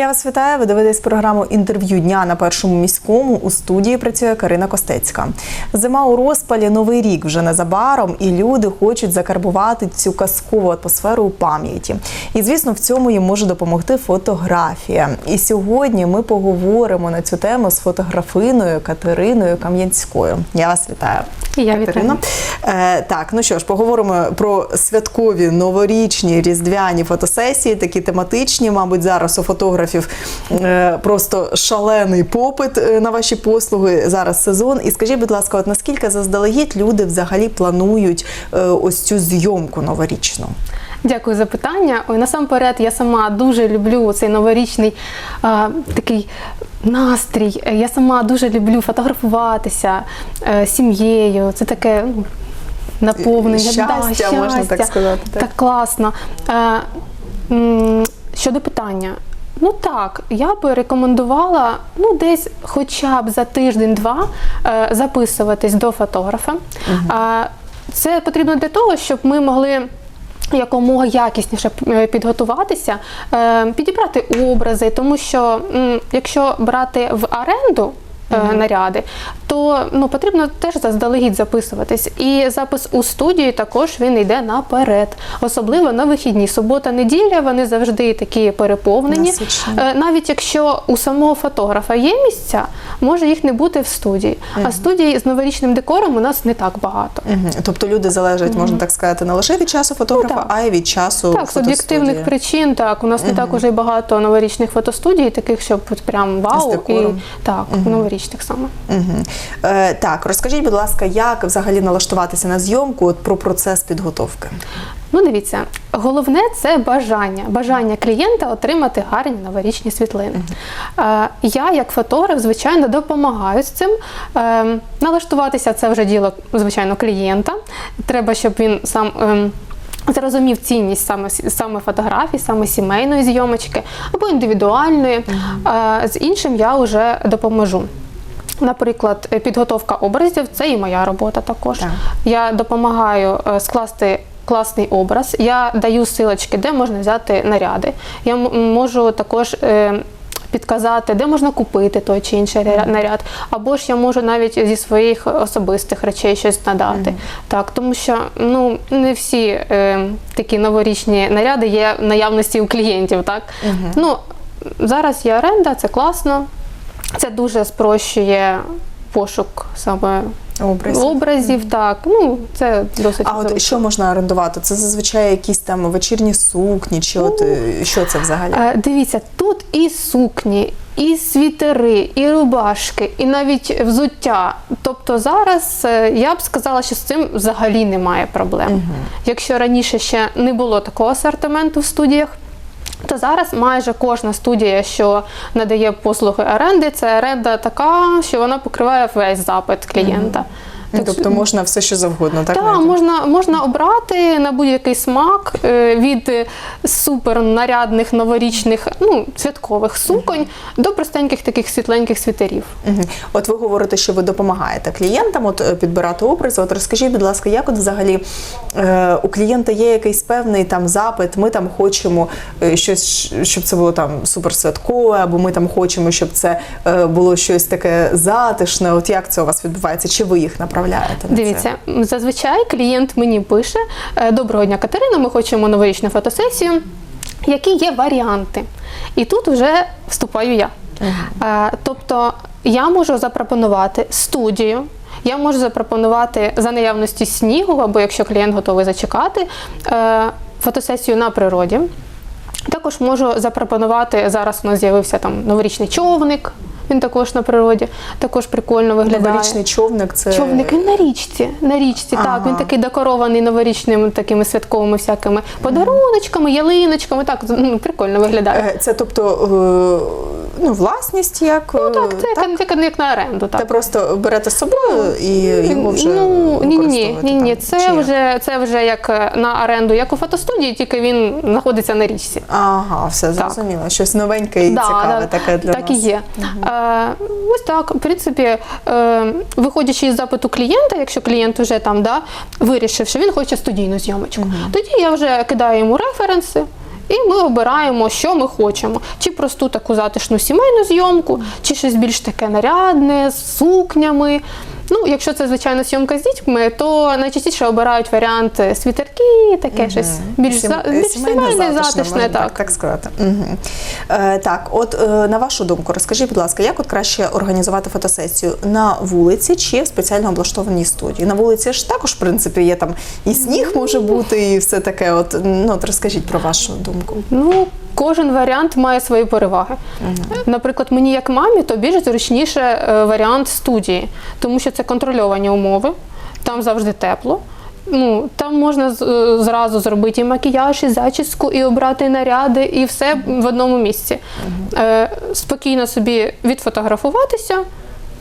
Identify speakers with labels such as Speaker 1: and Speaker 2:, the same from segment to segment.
Speaker 1: Я вас вітаю. Ви дивитесь програму інтерв'ю дня на першому міському. У студії працює Карина Костецька. Зима у розпалі, новий рік вже незабаром, і люди хочуть закарбувати цю казкову атмосферу у пам'яті. І звісно, в цьому їм може допомогти фотографія. І сьогодні ми поговоримо на цю тему з фотографиною Катериною Кам'янською. Я вас вітаю.
Speaker 2: І я
Speaker 1: Катерино. Е, так, ну що ж, поговоримо про святкові новорічні різдвяні фотосесії, такі тематичні. Мабуть, зараз у фотографів е, просто шалений попит е, на ваші послуги. Зараз сезон. І скажіть, будь ласка, от наскільки заздалегідь люди взагалі планують е, ось цю зйомку новорічну?
Speaker 2: Дякую за питання. Ой, насамперед, я сама дуже люблю цей новорічний а, такий настрій. Я сама дуже люблю фотографуватися е, сім'єю. Це таке ну, наповнення.
Speaker 1: Щастя, можна так сказати, так.
Speaker 2: Так, класно. Е, щодо питання. Ну так, я би рекомендувала ну десь хоча б за тиждень-два е, записуватись до фотографа. Угу. це потрібно для того, щоб ми могли. Якомога якісніше е, підготуватися, е, підібрати образи, тому що якщо брати в оренду е, наряди, то ну потрібно теж заздалегідь записуватись. І запис у студії також він йде наперед, особливо на вихідні. Субота, неділя вони завжди такі переповнені. Е, Навіть якщо у самого фотографа є місця, може їх не бути в студії. А студії з новорічним декором у нас не так багато.
Speaker 1: Мгм. Тобто люди залежать, можна так сказати, не лише від часу фотографа,
Speaker 2: Ну,
Speaker 1: а й від часу
Speaker 2: Так, з об'єктивних причин, так. У нас не так уже багато новорічних фотостудій, таких, щоб прям вау. І, так, новорічних саме.
Speaker 1: Мгм. Е, так, розкажіть, будь ласка, як взагалі налаштуватися на зйомку от про процес підготовки?
Speaker 2: Ну, дивіться, головне це бажання. Бажання клієнта отримати гарні новорічні світлини. Е, я, як фотограф, звичайно, допомагаю з цим. Е, налаштуватися це вже діло, звичайно, клієнта. Треба, щоб він сам. ем, Зрозумів цінність саме саме фотографій, саме сімейної зйомочки або індивідуальної. Е, З іншим я вже допоможу. Наприклад, підготовка образів це і моя робота також.
Speaker 1: Так.
Speaker 2: Я допомагаю е, скласти класний образ. Я даю силочки, де можна взяти наряди. Я можу також. е, Підказати, де можна купити той чи інший ря- наряд, або ж я можу навіть зі своїх особистих речей щось надати. Так, тому що ну не всі е, такі новорічні наряди є в наявності у клієнтів. Так ну зараз є оренда, це класно. Це дуже спрощує пошук саме
Speaker 1: Образів.
Speaker 2: образів. Так, ну це досить
Speaker 1: А от що можна орендувати? Це зазвичай якісь там вечірні сукні, чи от е, що це взагалі?
Speaker 2: Е, Дивіться, тут і сукні, і світери, і рубашки, і навіть взуття. Тобто зараз е, я б сказала, що з цим взагалі немає проблем. Якщо раніше ще не було такого асортименту в студіях. То зараз майже кожна студія, що надає послуги оренди, це оренда така, що вона покриває весь запит клієнта.
Speaker 1: Ну,
Speaker 2: Так
Speaker 1: тобто можна все, що завгодно, так?
Speaker 2: Так, можна, можна обрати на будь-який смак е, від е, супер нарядних новорічних, ну, святкових суконь до простеньких таких світленьких світерів.
Speaker 1: Мгм. От ви говорите, що ви допомагаєте клієнтам от е, підбирати образи. От розкажіть, будь ласка, як от взагалі е, у клієнта є якийсь певний там запит, ми там хочемо е, щось, щоб це було там суперсвяткове, або ми там хочемо, щоб це е, було щось таке затишне. От як це у вас відбувається? Чи ви їх направляєте? На
Speaker 2: Дивіться, м, зазвичай клієнт мені пише: е, Доброго дня, Катерина, ми хочемо новорічну фотосесію. Які є варіанти? І тут вже вступаю я. Е, Тобто я можу запропонувати студію. Я можу запропонувати за наявності снігу, або якщо клієнт готовий зачекати, е, фотосесію на природі. Також можу запропонувати зараз. У нас з'явився там новорічний човник. Він також на природі, також прикольно виглядає.
Speaker 1: Новорічний човник це
Speaker 2: Човник він на річці. На річці, так. Він такий декорований новорічними такими святковими всякими подаруночками, ялиночками. Так, ну, прикольно виглядає.
Speaker 1: Е, Це тобто е, ну, власність як.
Speaker 2: Ну так,
Speaker 1: е,
Speaker 2: це як, як, як на оренду. Так.
Speaker 1: просто берете з собою і його вже
Speaker 2: ну, ні, ні, ні, ні, ні. Це
Speaker 1: Чи
Speaker 2: вже це вже як на оренду, як у фотостудії, тільки він знаходиться на річці.
Speaker 1: Ага, все зрозуміло. Щось новеньке і цікаве таке для
Speaker 2: так
Speaker 1: нас.
Speaker 2: і є. Е, ось так, в принципі, е, виходячи із запиту клієнта, якщо клієнт вже там да, вирішив, що він хоче студійну зйомочку, тоді я вже кидаю йому референси. І ми обираємо, що ми хочемо: чи просту таку затишну сімейну зйомку, чи щось більш таке нарядне з сукнями. Ну, якщо це звичайно зйомка з дітьми, то найчастіше обирають варіант світерки, таке щось більш,
Speaker 1: Сім-
Speaker 2: за, більш сімейне, затишне.
Speaker 1: можна
Speaker 2: Так.
Speaker 1: так сказати. Угу. Е, так, от е, на вашу думку, розкажіть, будь ласка, як от краще організувати фотосесію на вулиці чи в спеціально облаштованій студії? На вулиці ж також, в принципі, є там і сніг може бути, і все таке. От ну от розкажіть про вашу думку.
Speaker 2: Ну, кожен варіант має свої переваги. Наприклад, мені як мамі, то більш зручніше е, варіант студії, тому що це контрольовані умови, там завжди тепло. Ну, там можна е, зразу зробити і макіяж, і зачіску, і обрати наряди, і все в одному місці. Е, спокійно собі відфотографуватися.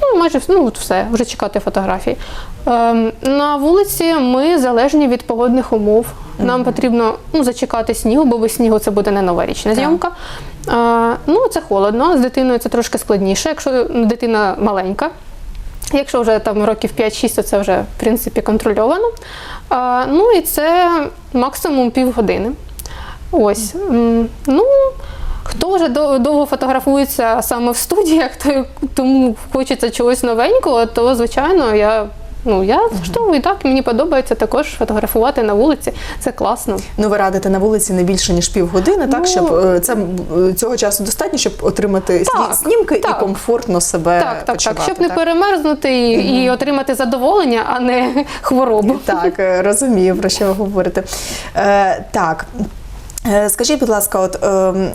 Speaker 2: Ну, майже ну, от все, вже чекати фотографії. Ем, на вулиці ми залежні від погодних умов. Нам потрібно ну, зачекати снігу, бо без снігу це буде не новорічна зйомка. Е, ну, це холодно, з дитиною це трошки складніше, якщо дитина маленька. Якщо вже там років 5-6, то це вже в принципі контрольовано. А, ну і це максимум півгодини. Ось. Ну, хто вже довго фотографується саме в студіях, то тому хочеться чогось новенького, то звичайно я. Ну, я влаштовую так, мені подобається також фотографувати на вулиці. Це класно.
Speaker 1: Ну, ви радите на вулиці не більше ніж півгодини, так
Speaker 2: Ну,
Speaker 1: щоб е, це е, цього часу достатньо, щоб отримати
Speaker 2: Так,
Speaker 1: сні- знімки і комфортно себе
Speaker 2: так, так,
Speaker 1: почувати.
Speaker 2: так. Щоб не перемерзнути і, і отримати задоволення, а не хворобу.
Speaker 1: Так, е, розумію, про що ви говорите. Е, так. Е, Скажіть, будь ласка, от, ем,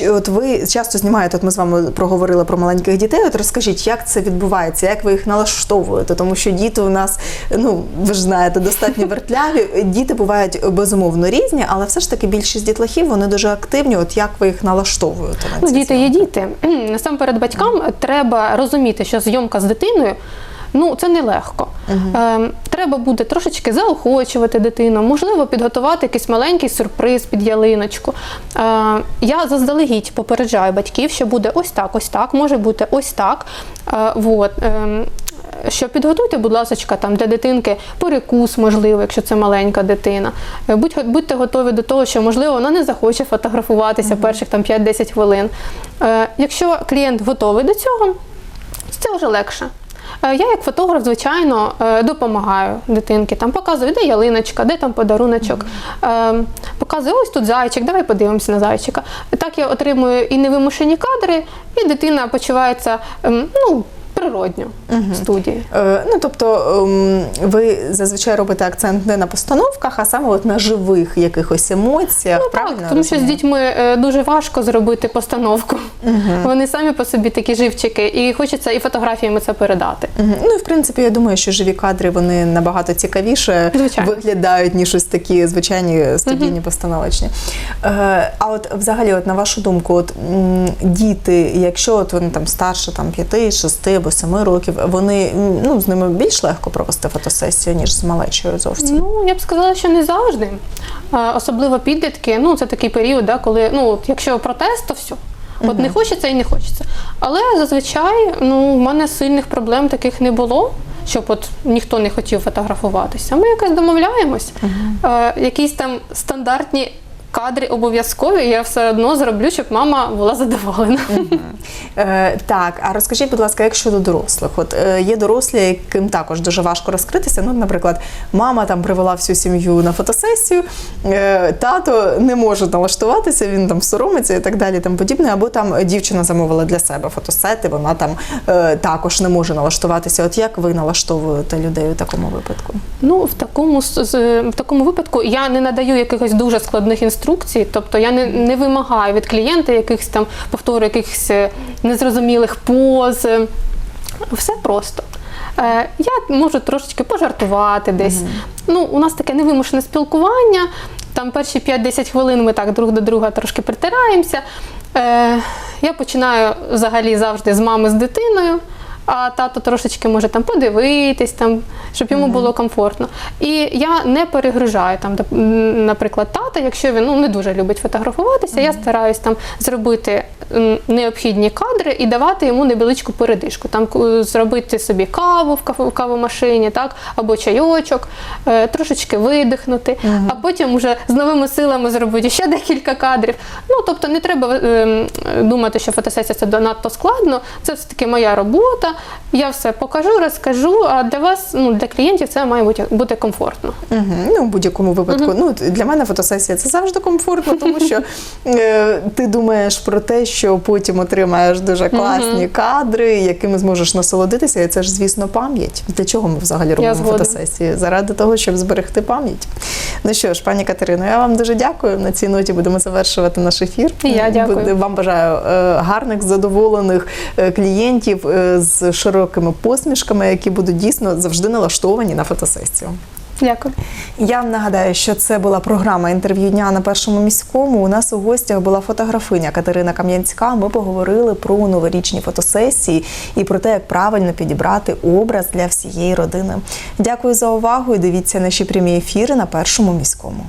Speaker 1: е, от ви часто знімаєте, от ми з вами проговорили про маленьких дітей. От розкажіть, як це відбувається, як ви їх налаштовуєте? Тому що діти у нас, ну ви ж знаєте, достатньо вертляві. Діти бувають безумовно різні, але все ж таки більшість дітлахів вони дуже активні. От як ви їх налаштовуєте на
Speaker 2: Ну, діти є діти. Насамперед батькам треба розуміти, що зйомка з дитиною. Ну, це нелегко. Ем, треба буде трошечки заохочувати дитину, можливо, підготувати якийсь маленький сюрприз під ялиночку. Е, я заздалегідь попереджаю батьків, що буде ось так, ось так, може бути ось так. Е, вот. Ем, що підготуйте, будь ласка, там для дитинки перекус, можливо, якщо це маленька дитина. Е, Будь, будьте готові до того, що можливо вона не захоче фотографуватися перших там 5-10 хвилин. Е, якщо клієнт готовий до цього, це вже легше. Е, Я як фотограф, звичайно, е, допомагаю дитинки. Там показую, де ялиночка, де там подаруночок. Е, Показую, ось тут зайчик, давай подивимося на зайчика. Так я отримую і невимушені кадри, і дитина почувається ем, ну, природньо в студії.
Speaker 1: Е, Ну, тобто ем, ви зазвичай робите акцент не на постановках, а саме от на живих якихось емоціях.
Speaker 2: Ну,
Speaker 1: правильно
Speaker 2: так, тому що з дітьми е, дуже важко зробити постановку. Вони самі по собі такі живчики, і хочеться і фотографіями це передати.
Speaker 1: Мгм. Ну і в принципі, я думаю, що живі кадри вони набагато цікавіше
Speaker 2: Звичайно.
Speaker 1: виглядають, ніж ось такі звичайні студійні постановочні. Е, а от взагалі, от на вашу думку, от діти, якщо от вони там старше там 5, 6 або 7 років, вони ну з ними більш легко провести фотосесію, ніж з малечою зовсім.
Speaker 2: Ну, я б сказала, що не завжди. Особливо підлітки, ну це такий період, да, коли ну, от якщо протест, то все. От не хочеться і не хочеться. Але зазвичай ну, в мене сильних проблем таких не було, щоб от ніхто не хотів фотографуватися. Ми якось домовляємось. Е, якісь там стандартні кадри обов'язкові, я все одно зроблю, щоб мама була задоволена.
Speaker 1: Е, так, а розкажіть, будь ласка, як щодо дорослих? От е, є дорослі, яким також дуже важко розкритися. Ну, наприклад, мама там привела всю сім'ю на фотосесію, е, тато не може налаштуватися, він там соромиться і так далі, там подібне. Або там дівчина замовила для себе фотосети, вона там е, також не може налаштуватися. От як ви налаштовуєте людей у такому випадку?
Speaker 2: Ну, в такому, в такому випадку я не надаю якихось дуже складних інструкцій, тобто я не, не вимагаю від клієнта якихось там повтору якихось е, незрозумілих поз. Все просто. Е, Я можу трошечки пожартувати десь. Ну, у нас таке невимушене спілкування. Там перші 5-10 хвилин ми так друг до друга трошки притираємося. Е, Я починаю взагалі завжди з мами з дитиною. А тато трошечки може там подивитись, там, щоб йому було комфортно. І я не перегружаю там, наприклад, тата, якщо він ну, не дуже любить фотографуватися, я стараюсь там зробити необхідні кадри і давати йому невеличку передишку. Там зробити собі каву в кав- в кавомашині, так, або чайочок, е, трошечки видихнути, а потім вже з новими силами зробити ще декілька кадрів. Ну, тобто не треба е, думати, що фотосесія це надто складно. Це все-таки моя робота. Я все покажу, розкажу, а для вас, ну, для клієнтів це має бути, бути комфортно.
Speaker 1: Угу. Ну, в будь-якому випадку. Ну, для мене фотосесія це завжди комфортно, тому що е, ти думаєш про те, що потім отримаєш дуже класні кадри, якими зможеш насолодитися, і це ж, звісно, пам'ять. Для чого ми взагалі робимо фотосесії? Заради того, щоб зберегти пам'ять. Ну що ж, пані Катерино, я вам дуже дякую. На цій ноті будемо завершувати наш ефір.
Speaker 2: Я дякую.
Speaker 1: Вам бажаю е, гарних, задоволених е, клієнтів е, з широкими посмішками, які будуть дійсно завжди налаштовані на фотосесію.
Speaker 2: Дякую.
Speaker 1: Я вам нагадаю, що це була програма інтерв'ю дня на першому міському. У нас у гостях була фотографиня Катерина Кам'янська. Ми поговорили про новорічні фотосесії і про те, як правильно підібрати образ для всієї родини. Дякую за увагу і дивіться наші прямі ефіри на першому міському.